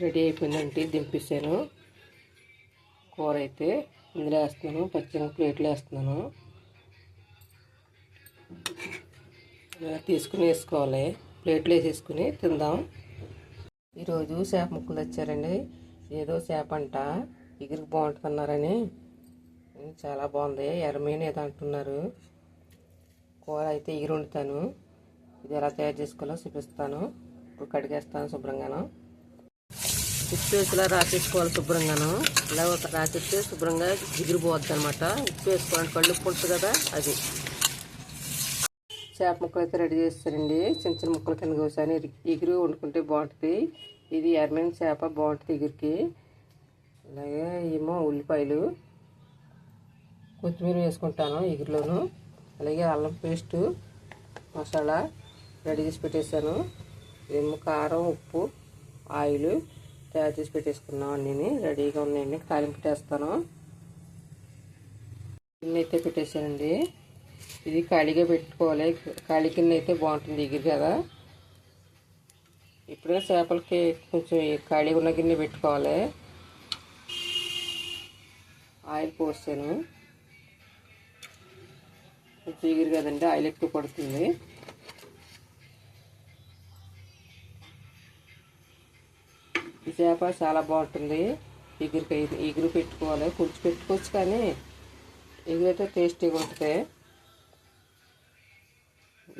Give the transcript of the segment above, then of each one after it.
Ready అయిపోయిందంటే దింపేసాను కూర అయితే ఇందులో వేస్తున్నాను పచ్చిగా ప్లేట్లో వేస్తున్నాను. ఇలా తీసుకుని వేసుకోవాలి. ప్లేట్లు వేసేసుకుని తిందాం. ఈరోజు చేప ముక్కలు తెచ్చారండి. ఏదో చేప అంట. ఎగురికి బాగుంటుందన్నారని. చాలా బాగుంది. ఎర్రమీన ఏదో అంటున్నారు. కూర అయితే ఎగిరి వండుతాను. ఇది ఎలా తయారు చేసుకోవాలో చూపిస్తాను. ఇప్పుడు కడిగేస్తాను శుభ్రంగాను. ఉప్పు వేసి రాసేసుకోవాలి శుభ్రంగాను. ఇలా రాసేస్తే శుభ్రంగా జిగురు అనమాట ఉప్పు వేసుకోవాలంటే కళ్ళు ఉప్పు ఉంటుంది కదా అది. చేప ముక్కలు అయితే రెడీ చేస్తారండి చిన్న చిన్న ముక్కలు కింద కోసాను. ఎగురు వండుకుంటే బాగుంటుంది. ఇది ఎర్మైన చేప బాగుంటుంది ఎగురికి. అలాగే ఏమో ఉల్లిపాయలు. కొత్తిమీర వేసుకుంటాను ఎగురులోను. అలాగే అల్లం పేస్టు మసాలా రెడీ చేసి పెట్టేశాను. ఏమో కారం ఉప్పు ఆయిల్. తయారు చేసి పెట్టేసుకున్నాం అన్నీ రెడీగా ఉన్నాయండి తాలింపు పెట్టేస్తాను గిన్నె అయితే పెట్టేసానండి ఇది ఖాళీగా పెట్టుకోవాలి. ఖాళీ గిన్నె అయితే బాగుంటుంది ఎగిరి కదా. ఇప్పుడే చేపలకి కొంచెం ఖాళీగా ఉన్న గిన్నె పెట్టుకోవాలి. ఆయిల్ పోసాను కొంచెం ఎగిరి కదండి. ఆయిల్ ఎక్కువ పడుతుంది. చేప చాలా బాగుంటుంది. ఎగురికి ఎగురు పెట్టుకోవాలి. పులుసు పెట్టుకోవచ్చు కానీ ఎగురైతే టేస్టీగా ఉంటుంది.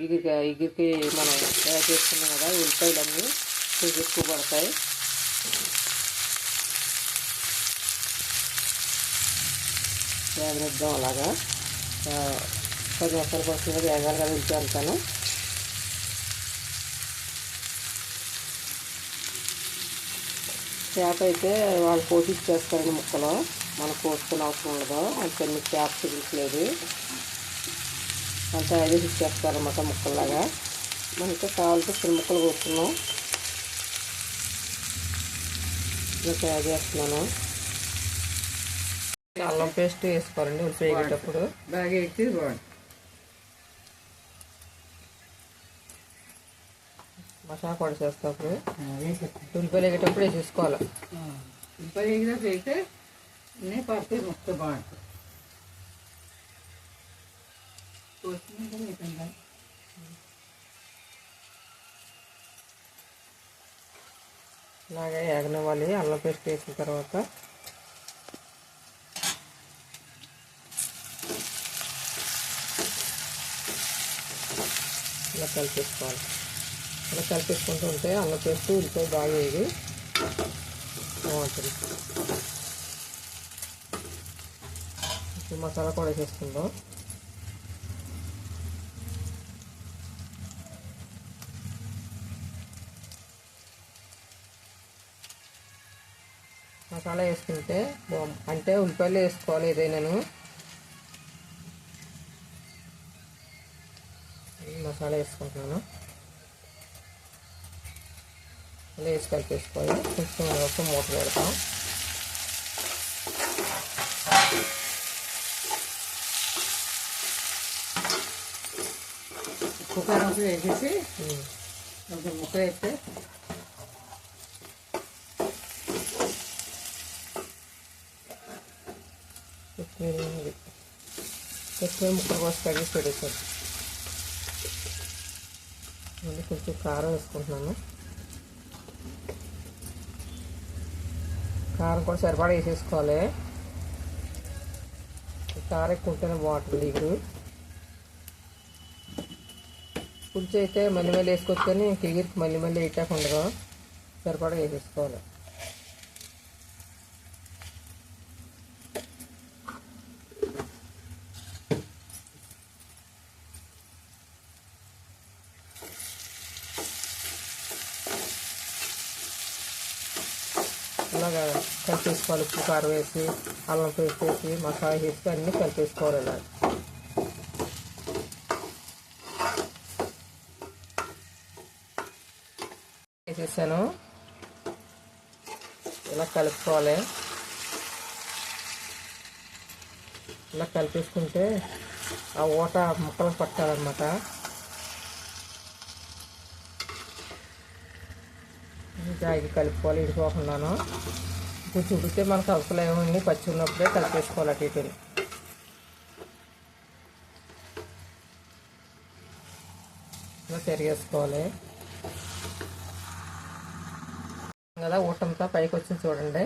ఎగురు ఎగురికి మనం తయారు చేసుకున్నాం కదా ఉల్లిపాయలన్నీ కొంచెం ఎక్కువ పడతాయి. వేగనిద్దాం అలాగా పది నిమిషాల కోసం వేగాలి కదా ఉంచి వెళ్తాను చేప అయితే వాళ్ళు కోసిచ్చేస్తారండి ముక్కలు. మనం కోసుకునే అవసరం ఉండదు. అంతే మీకు చేప చూపించలేదు అంతా అదే ఇచ్చేస్తారన్నమాట ముక్కల్లాగా. మనకి కావాలంటే చిన్న ముక్కలు కోసుకున్నాం ఇలా తయారు చేస్తున్నాను. అల్లం పేస్ట్ వేసుకోవాలండి ఉల్లిపాయ వేగేటప్పుడు బాగా ఎక్కి బాగుంది మసాలా పొడి చేసేటప్పుడు ఉల్లిపాయలు వేగేటప్పుడు వేసేసుకోవాలి ఇప్పుడు ఎగిరా అయితే అన్నీ పడితే ముక్క బాగుంటుంది ఇలాగే వేగనివ్వాలి అల్లం పేస్ట్ వేసిన తర్వాత. ఇలా కలిపేసుకోవాలి. అలా కలిపేసుకుంటూ ఉంటే అల్లం పేస్ట్ ఉల్లిపాయ బాగా వేగి బాగుంటుంది. ఇప్పుడు మసాలా కూడా వేసేసుకుందాం. మసాలా వేసుకుంటే అంటే ఉల్లిపాయలు వేసుకోవాలి ఏదైనాను. మసాలా వేసుకుంటున్నాను. అలా వేసి కలిపేసుకోవాలి కొంచెం ఒక మూత పెడతాం ఉప్పు కారం వేసేసి. కొంచెం ముక్క వేస్తే కొత్తిమీర. కొత్తిమీర ముక్కలు కోసి కడిగి పెట్టేసాను కొంచెం కారం వేసుకుంటున్నాను కారం కూడా సరిపడా వేసేసుకోవాలి. కారం ఎక్కువ ఉంటేనే బాగుంటుంది ఎగురు పులుసు అయితే మళ్ళీ మళ్ళీ వేసుకోవచ్చు కానీ కిగిరికి మళ్ళీ మళ్ళీ వేయటాక ఉండదు సరిపడా వేసేసుకోవాలి. అలాగా కలిపేసుకోవాలి. ఉప్పు కారం వేసి అల్లం పేస్ట్ వేసి మసాలా వేసి అన్నీ కలిపేసుకోవాలి ఇలా వేసేసాను ఇలా కలుపుకోవాలి. ఇలా కలిపేసుకుంటే ఆ ఊట ముక్కలు పట్టాలన్నమాట. జాగి కలుపుకోవాలి ఇడిపోకుండాను ఇప్పుడు ఉడికితే మనకు అవసరం ఏమని పచ్చి ఉన్నప్పుడే కలిపేసుకోవాలి అటు ఇటుని. ఇలా తిరిగేసుకోవాలి. కదా ఊటంతో పైకి వచ్చింది చూడండి.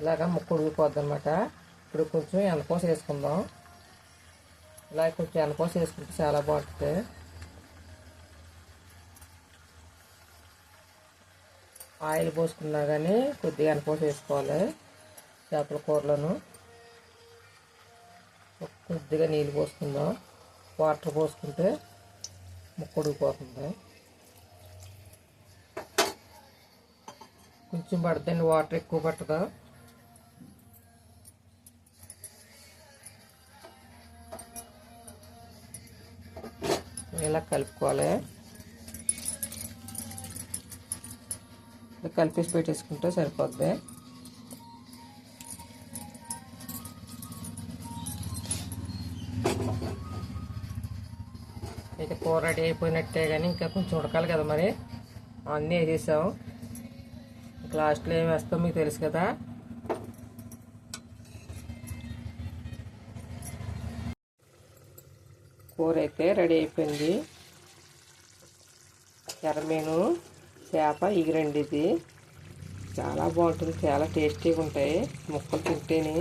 ఇలాగ ముక్కు ఉడిగిపోద్ది అనమాట ఇప్పుడు కొంచెం ఎనపోస వేసుకుందాం. ఇలా కొంచెం ఎనకోసం వేసుకుంటే చాలా బాగుంటుంది. ఆయిల్ పోసుకున్నా కానీ కొద్దిగా ఎనపోస వేసుకోవాలి చేపల కూరలను. కొద్దిగా నీళ్ళు పోసుకుందాం. వాటర్ పోసుకుంటే ముక్కడిగిపోతుంది కొంచెం పడుతుంది వాటర్ ఎక్కువ పట్టదా ఇలా కలుపుకోవాలి. కలిపేసి పెట్టేసుకుంటే సరిపోద్ది. అయితే కూర రెడీ అయిపోయినట్టే కానీ ఇంకా కొంచెం ఉడకాలి కదా మరి. అన్నీ వేసేసాము ఇంకా లాస్ట్లో ఏం వేస్తాం మీకు తెలుసు కదా. కూర అయితే రెడీ అయిపోయింది. ఎర్రమీను చేప ఇగిరండి ఇది. చాలా బాగుంటుంది. చాలా టేస్టీగా ఉంటాయి. ముక్కలు తింటేనే.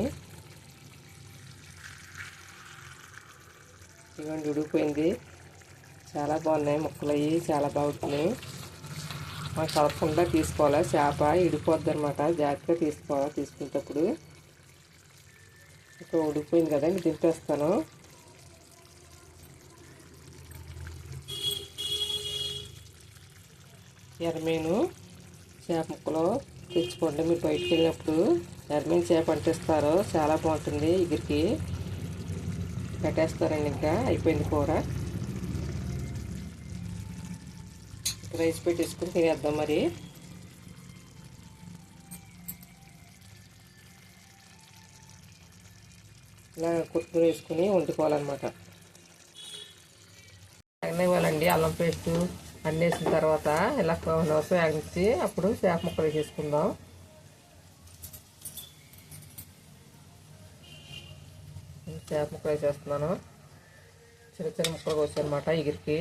ఇదిగోండి ఉడికిపోయింది. చాలా బాగున్నాయి ముక్కలు అవి చాలా బాగుంటున్నాయి. మనం కలపకుండా తీసుకోవాలి? చేప ఇడిపోద్ది అనమాట జాగ్రత్తగా తీసుకోవాలి తీసుకునేటప్పుడు. ఇంకా ఉడికిపోయింది కదా ఇంక దింపేస్తాను. ఎర్రమీను చేప ముక్కలు తెచ్చుకోండి. మీరు బయటికి వెళ్ళినప్పుడు ఎర్రమీను చేప అంటిస్తారు. చాలా బాగుంటుంది ఇగిరికి. పెట్టేస్తారండి ఇంకా. అయిపోయింది కూర. రైస్ పెట్టేసుకుని తినేద్దాం మరి. ఇలా కొత్తిమీర వేసుకుని వండుకోవాలన్నమాట. ఇవ్వాలండి అల్లం పేస్టు అన్నీ వేసిన తర్వాత ఇలా నోసు వేగనిచ్చి అప్పుడు చేప ముక్కలు వేసేసుకుందాం. చేప ముక్కలు వేసేస్తున్నాను. చిన్న చిన్న ముక్కలు కోసానమాట ఎగిరికి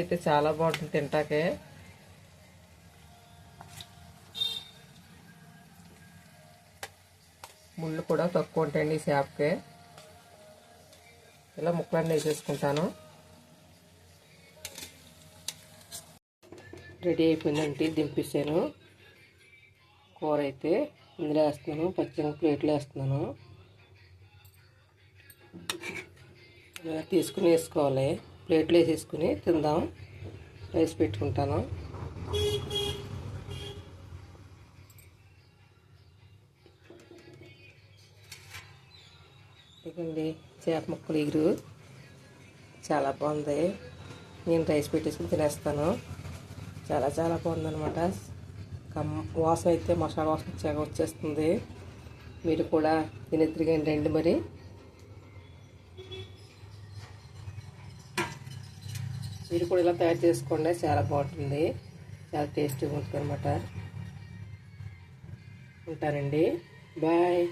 అయితే చాలా బాగుంటుంది తింటాకే. ముళ్ళు కూడా తక్కువ ఉంటాయండి ఈ చేపకి. ఇలా ముక్కలన్నీ వేసేసుకుంటాను. రెడీ అయిపోయిందంటే దింపేసాను కూర అయితే ఇందులో వేస్తున్నాను పచ్చని ప్లేట్లో వేస్తున్నాను. ఇలా తీసుకుని వేసుకోవాలి. ప్లేట్లు వేసేసుకుని తిందాం. రైస్ పెట్టుకుంటాను. ఇదండి చేప ముక్కలు ఎగురు. చాలా బాగుంది. నేను రైస్ పెట్టేసుకుని తినేస్తాను. చాలా చాలా బాగుందనమాట కమ్ వాసన అయితే మసాలా వాసన వచ్చాక వచ్చేస్తుంది. మీరు కూడా తినెత్తిరిగండి రండి మరి. మీరు కూడా ఇలా తయారు చేసుకోండి. చాలా బాగుంటుంది. చాలా టేస్టీగా ఉంటుంది అనమాట ఉంటానండి. బాయ్.